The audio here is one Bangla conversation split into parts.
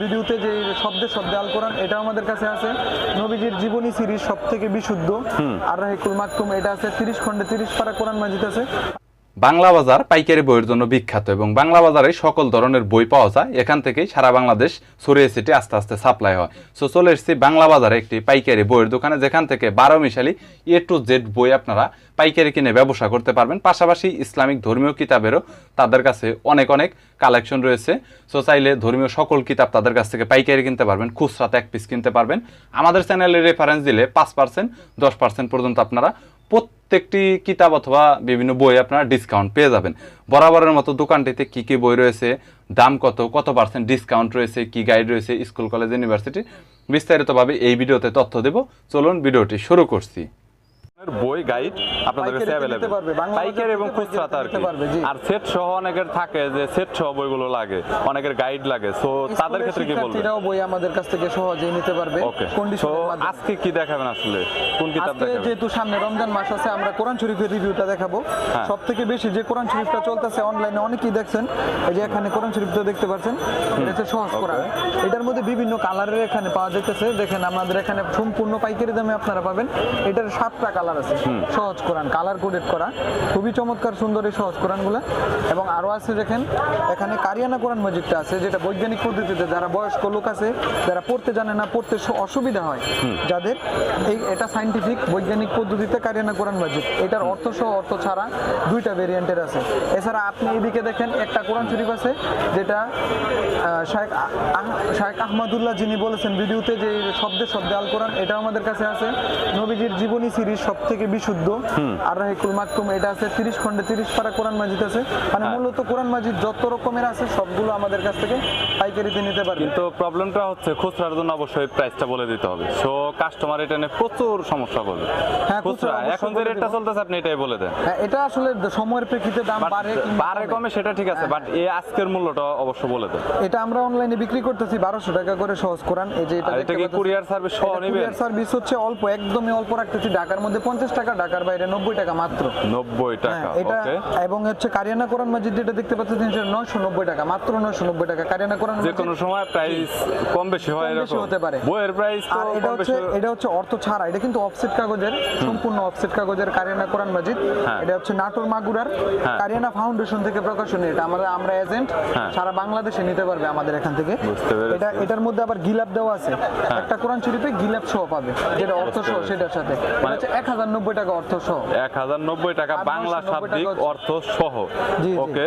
ভিডিওতে যে শব্দে শব্দে আল কোরআন এটা আমাদের কাছে আছে। নবীজির জীবনী সিরিজ সব থেকে বিশুদ্ধ আর রাহিকুল মাকতুম এটা আছে তিরিশ খন্ডে তিরিশ পারা কোরআন মাজিদ আছে। বাংলা বাজার পাইকারি বইয়ের জন্য বিখ্যাত এবং বাংলা বাজারে সকল ধরনের বই পাওয়া যায়, এখান থেকেই সারা বাংলাদেশ ছড়িয়ে ছিটে আস্তে আস্তে সাপ্লাই হয়। সো চলে এসেছি বাংলা বাজারে একটি পাইকারি বইয়ের দোকানে, যেখান থেকে বারো মিশালি এ টু জেড বই আপনারা পাইকারি কিনে ব্যবসা করতে পারবেন। পাশাপাশি ইসলামিক ধর্মীয় কিতাবেরও তাদের কাছে অনেক অনেক কালেকশন রয়েছে। সো চাইলে ধর্মীয় সকল কিতাব তাদের কাছ থেকে পাইকারি কিনতে পারবেন খুচরাতে এক পিস কিনতে পারবেন। আমাদের চ্যানেলে রেফারেন্স দিলে পাঁচ পার্সেন্ট দশ পার্সেন্ট পর্যন্ত আপনারা প্রত্যেকটি কিতাব অথবা বিভিন্ন বই আপনারা ডিসকাউন্ট পেয়ে যাবেন। বরাবরের মতো দোকানটিতে কি কি বই রয়েছে, দাম কত কত পার্সেন্ট ডিসকাউন্ট রয়েছে, কি গাইড রয়েছে স্কুল কলেজ ইউনিভার্সিটি বিস্তারিতভাবে এই ভিডিওতে তথ্য দেব। চলুন ভিডিওটি শুরু করছি। বই গাইড আপনাদের কাছে অ্যাভেলেবল পাইকারি এবং থেকে খুচরাতে আর সেট সহ অনেকের থাকে যে সেট সহ বইগুলো লাগে অনেকের গাইড লাগে সো তাদের ক্ষেত্রে কি বলবেন? শিক্ষার্থীরাও বই আমাদের কাছ থেকে সহজেই নিতে পারবে কন্ডিশনের মাধ্যমে। আজকে কি দেখাবেন আসলে? কোন কিতাব দেখাবেন? যেহেতু সামনে রমজান মাস আছে আমরা কোরআন শরীফের রিভিউটা দেখাবো। হ্যাঁ। সব থেকে বেশি যে কোরআন শরীফটা চলতেছে অনলাইনে অনেকেই দেখছেন এই যে এখানে কোরআন শরীফটা দেখতে পাচ্ছেন এটা সহজ কোরআন। এটার মধ্যে বিভিন্ন কালারের এখানে পাওয়া যেতেছে দেখেন আমাদের এখানে সম্পূর্ণ পাইকারি দামে আপনারা পাবেন এটার সাতটা কালার আছে। সহজ কোরআন কালার কোডেড করা খুবই চমৎকার সুন্দর এই সহজ কোরআনগুলো। এবং আরও আছে দেখেন এখানে কারিয়ানা কোরআন মসজিদটা আছে যেটা বৈজ্ঞানিক পদ্ধতিতে যারা বয়স্ক লোক আছে যারা পড়তে জানে না পড়তে অসুবিধা হয়। যাদের এই এটা সাইন্টিফিক বৈজ্ঞানিক পদ্ধতিতে কারিয়ানা কোরআন মসজিদ এটার অর্থ সহ অর্থ ছাড়া দুইটা ভেরিয়েন্টের আছে। এছাড়া আপনি এইদিকে দেখেন একটা কোরআন শরীফ আছে যেটা আহ- শায়েখ আহমদুল্লাহ যিনি বলেছেন ভিডিওতে যে শব্দে শব্দে আল কোরআন এটা আমাদের কাছে আছে। নবীজির জীবনী সিরিজ সব থেকে বিশুদ্ধ। আর রাহিকুল মাকতুম এটা আছে তিরিশ খন্ডে তিরিশ পারা কোরআন মাজিদ আছে। মানে হ্যাঁ। মূলত কোরআন মাজিদ যত রকমের আছে সবগুলো আমাদের কাছ থেকে পাইকারিতে নিতে পারবেন কিন্তু প্রবলেমটা হচ্ছে খুচরার জন্য অবশ্যই প্রাইসটা বলে দিতে হবে। সো কাস্টমার এটা নিয়ে প্রচুর সমস্যা করবে। হ্যাঁ, খুচরা এখন যে রেটটা চলতেছে আপনি এটাই বলে দেন। হ্যাঁ এটা আসলে সময়ের প্রেক্ষিতে দাম বাড়ে বাড়ে কমে। সেটা ঠিক আছে বাট এই আজকের মূল্যটা অবশ্য বলে দেন। এটা আমরা অনলাইনে বিক্রি করতেছি বারোশো টাকা করে সহজ কোরআন। এই যে এটা এটা কি কুরিয়ার সার্ভিস সহ নেবেন? সার্ভিস হচ্ছে অল্প একদমই অল্প রাখতেছি। ঢাকার মধ্যে পঞ্চাশ টাকা ঢাকার বাইরে নব্বই টাকা মাত্র। নব্বই হ্যাঁ, টাকা এটা এবং হচ্ছে কারিয়ানা কোরআন মসজিদ যেটা দেখতে পাচ্ছেন সেটা নয়শো নব্বই টাকা মাত্র নয়শো নব্বই টাকা। কারিয়ানা কোরআন যে কোনো সময় প্রাইস কম বেশি হয় বেশি এরকম। হতে পারে। বইয়ের প্রাইস আর এটা হচ্ছে এটা হচ্ছে অর্থ ছাড়া এটা কিন্তু অফসেট কাগজের সম্পূর্ণ অফসেট কাগজের কারিয়ানা কোরআন মসজিদ। হ্যাঁ। এটা হচ্ছে নাটোর মাগুরার হ্যাঁ। কারিয়ানা ফাউন্ডেশন থেকে প্রকাশনী এটা আমরা আমরা এজেন্ট। সারা বাংলাদেশে নিতে পারবে আমাদের এখান থেকে। এটা এটার মধ্যে আবার গিলাপ দেওয়া আছে। একটা কোরআন শরীফে গিলাপ সহ পাবে যেটা অর্থ সহ সেটার সাথে। মানে- এক হাজার নব্বই টাকা অর্থ সহ। এক হাজার নব্বই টাকা বাংলা 990 শাব্দিক অর্থ সহ। ওকে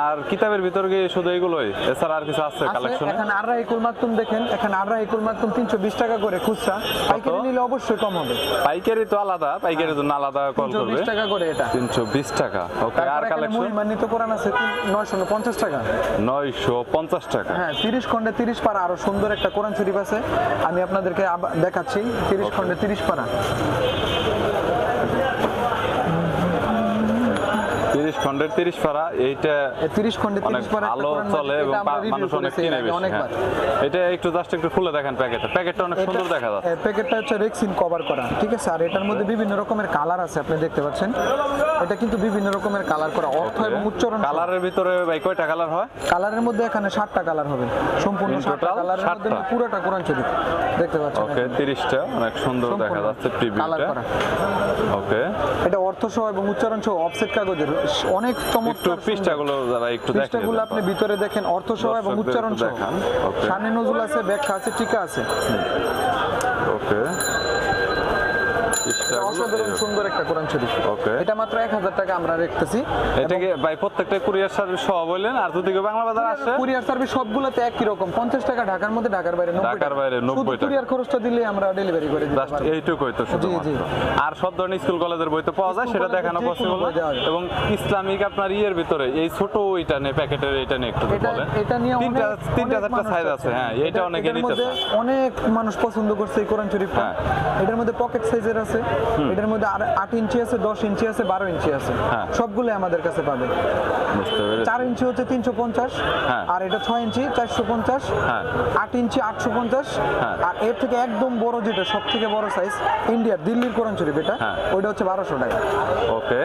আর কিতাবের ভিতর গিয়ে শুধু এগুলোই? এছাড়া আর কিছু আছে কালেকশনে এখানে আররা ইকুল মাকতুম দেখেন এখানে আররা ইকুল মাকতুম তিনশো বিশ টাকা করে খুচরা। পাইকারি নিলে অবশ্যই কম হবে। পাইকারি তো আলাদা পাইকারির জন্য আলাদা কল করবে। বিশ টাকা করে এটা। তিনশো বিশ টাকা। ওকে আর কালেকশন মহিমান্বিত কোরআন আছে নয়শো পঞ্চাশ টাকা। নয়শো পঞ্চাশ টাকা। হ্যাঁ তিরিশ খন্ডে তিরিশ পারা আরও সুন্দর একটা কোরআন শরীফ আছে। আমি আপনাদেরকে দেখাচ্ছি তিরিশ খন্ডে তিরিশ পারা। তিরিশ খন্ডের তিরিশ পারা এইটা তিরিশ খন্ডে অনেক ভালো চলে এবং মানুষ অনেক কিনে বেশি হ্যাঁ। এটা একটু জাস্ট একটু খুলে দেখেন প্যাকেটটা। প্যাকেটটা অনেক সুন্দর দেখা যাচ্ছে। প্যাকেটটা হচ্ছে রেক্সিন কভার করা। ঠিক আছে? আর এটার মধ্যে বিভিন্ন রকমের কালার আছে আপনি দেখতে পাচ্ছেন। এটা কিন্তু বিভিন্ন রকমের কালার করা অর্থ এবং উচ্চারণ কালারের ভিতরে ভাই কয়টা কালার হয়? কালারের মধ্যে এখানে সাতটা কালার হবে। সম্পূর্ণ In সাতটা total কালারের মধ্যে পুরোটা কোরআন শরীফ দেখতে পাচ্ছেন ওকে এখানে। তিরিশটা। অনেক সুন্দর দেখা যাচ্ছে প্রিভিউটা ওকে এটা অর্থ সহ এবং উচ্চারণ সহ অফসেট কাগজের। অনেক চমৎকার পৃষ্ঠাগুলো যারা একটু পৃষ্ঠাগুলো আপনি ভিতরে দেখেন অর্থ সহ এবং উচ্চারণ সহ. সামনে নজরুল আছে ব্যাখ্যা আছে টিকা আছে। ওকে অসাধারণ সুন্দর একটা কোরআন শরীফ। ওকে এটা মাত্র এক হাজার টাকা আমরা রাখতেছি এটাকে ভাই প্রত্যেকটা কুরিয়ার সার্ভিস সহ বললেন? আর যদি বাংলা বাজার আসে? কুরিয়ার সার্ভিস সবগুলোতে একই রকম। পঞ্চাশ টাকা ঢাকার মধ্যে ঢাকার বাইরে নব্বই ঢাকার বাইরে 90 টাকা। কুরিয়ার খরচটা দিলে আমরা ডেলিভারি করে দিতে জাস্ট এইটুকুই তো শুধুমাত্র। আর সব ধরনের স্কুল কলেজের বই তো পাওয়া যায় সেটা দেখানো পসিবল। এবং ইসলামিক আপনার ইয়ের ভিতরে এই ছোট ওইটা নেই প্যাকেটের এটা নিয়ে একটু এটা বলেন। এটা নিয়ে তিনটা তিনটা চারটা সাইজ আছে। হ্যাঁ এটা অনেকে নিতে মধ্যে অনেক মানুষ পছন্দ করছে এই কোরআন শরীফটা। হ্যাঁ। এটার মধ্যে পকেট সাইজের আছে। এটার মধ্যে আর আট ইঞ্চি আছে দশ ইঞ্চি আছে বারো ইঞ্চি আছে হ্যাঁ। সবগুলো আমাদের কাছে পাবে চার ইঞ্চি হচ্ছে তিনশো পঞ্চাশ হ্যাঁ। আর এটা ছয় ইঞ্চি চারশো পঞ্চাশ হ্যাঁ। আট ইঞ্চি আটশো পঞ্চাশ। আর এর থেকে একদম বড় যেটা সব থেকে বড় সাইজ ইন্ডিয়ার দিল্লির কোরআন শরীফ এটা। ওইটা হচ্ছে বারোশো টাকা ওকে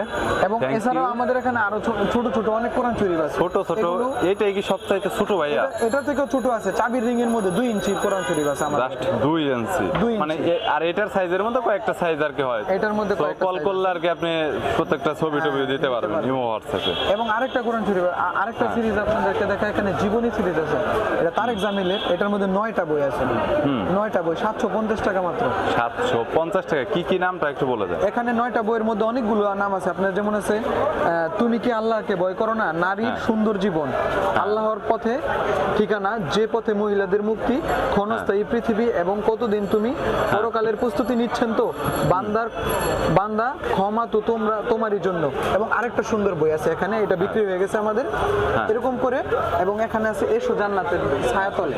এবং এছাড়াও আমাদের এখানে আরও ছোট ছোট অনেক কোরআন শরীফ আছে। ছোট ছোট এইটাই কি সবচাইতে ছোট ভাইয়া? এটা- থেকেও ছোট আছে। চাবির রিং এর মধ্যে দুই ইঞ্চি কোরআন শরীফ আছে আমাদের। জাস্ট দুই ইঞ্চি। মানে আর এটার সাইজের মধ্যে কয়েকটা সাইজ আর কি হয়। এটার মধ্যে কল করলে আর কি আপনি প্রত্যেকটা ছবি টবি হ্যাঁ, দিতে পারবেন। ইমো হোয়াটসঅ্যাপে এবং আরেকটা কোরআন শরীফ আরেকটা হ্যাঁ। সিরিজ আপনাদেরকে দেখা এখানে জীবনী সিরিজ আছে। এটা তারেক জামিলের এটার মধ্যে নয়টা বই আছে। নয়টা বই সাতশো পঞ্চাশ টাকা মাত্র। সাতশো পঞ্চাশ টাকা। কি কি নামটা একটু বলে দেন। এখানে নয়টা বইয়ের মধ্যে অনেকগুলো নাম আছে। আপনার যেমন আছে তুমি কি আল্লাহকে ভয় করো না নারীর হ্যাঁ। সুন্দর জীবন আল্লাহর পথে ঠিকানা যে পথে মহিলাদের মুক্তি ক্ষণস্থায়ী পৃথিবী এবং কতদিন তুমি হ্যাঁ। পরকালের প্রস্তুতি নিচ্ছেন তো বান্দার বান্দা ক্ষমা তো তোমরা তোমারই জন্য এবং আরেকটা সুন্দর বই আছে এখানে এটা বিক্রি হয়ে গেছে আমাদের হ্যাঁ। এরকম করে এবং এখানে আছে এসো জান্নাতের ছায়াতলে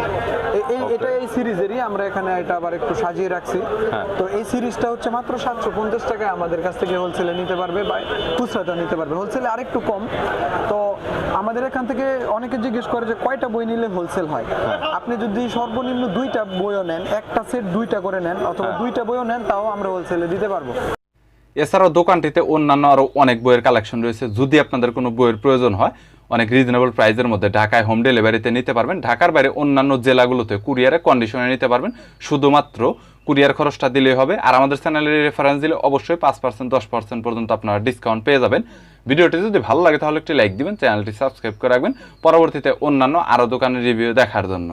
এই. এটা এই সিরিজেরই আমরা এখানে এটা আবার একটু সাজিয়ে রাখছি হ্যাঁ। তো এই সিরিজটা হচ্ছে মাত্র সাতশো পঞ্চাশ টাকায় আমাদের কাছ থেকে হোলসেলে নিতে পারবে বা খুচরাটা নিতে পারবে। হোলসেলে আরেকটু কম। তো আমাদের এখান থেকে অনেকে জিজ্ঞেস করে যে কয়টা বই নিলে হোলসেল হয়? হ্যাঁ। আপনি যদি সর্বনিম্ন দুইটা বইও নেন একটা সেট দুইটা করে নেন অথবা হ্যাঁ। দুইটা বইও নেন তাও আমরা হোলসেলে দিতে পারব। এছাড়াও দোকানটিতে অন্যান্য আরও অনেক বইয়ের কালেকশন রয়েছে। যদি আপনাদের কোনো বইয়ের প্রয়োজন হয় অনেক রিজনেবল প্রাইসের মধ্যে ঢাকায় হোম ডেলিভারিতে নিতে পারবেন। ঢাকার বাইরে অন্যান্য জেলাগুলোতে কুরিয়ারে কন্ডিশনে নিতে পারবেন। শুধুমাত্র কুরিয়ার খরচটা দিলেই হবে। আর আমাদের চ্যানেলের রেফারেন্স দিলে অবশ্যই পাঁচ পার্সেন্ট দশ পার্সেন্ট পর্যন্ত আপনারা ডিসকাউন্ট পেয়ে যাবেন। ভিডিওটি যদি ভালো লাগে তাহলে একটি লাইক দিবেন চ্যানেলটি সাবস্ক্রাইব করে রাখবেন। পরবর্তীতে অন্যান্য আরও দোকানের রিভিউ দেখার জন্য।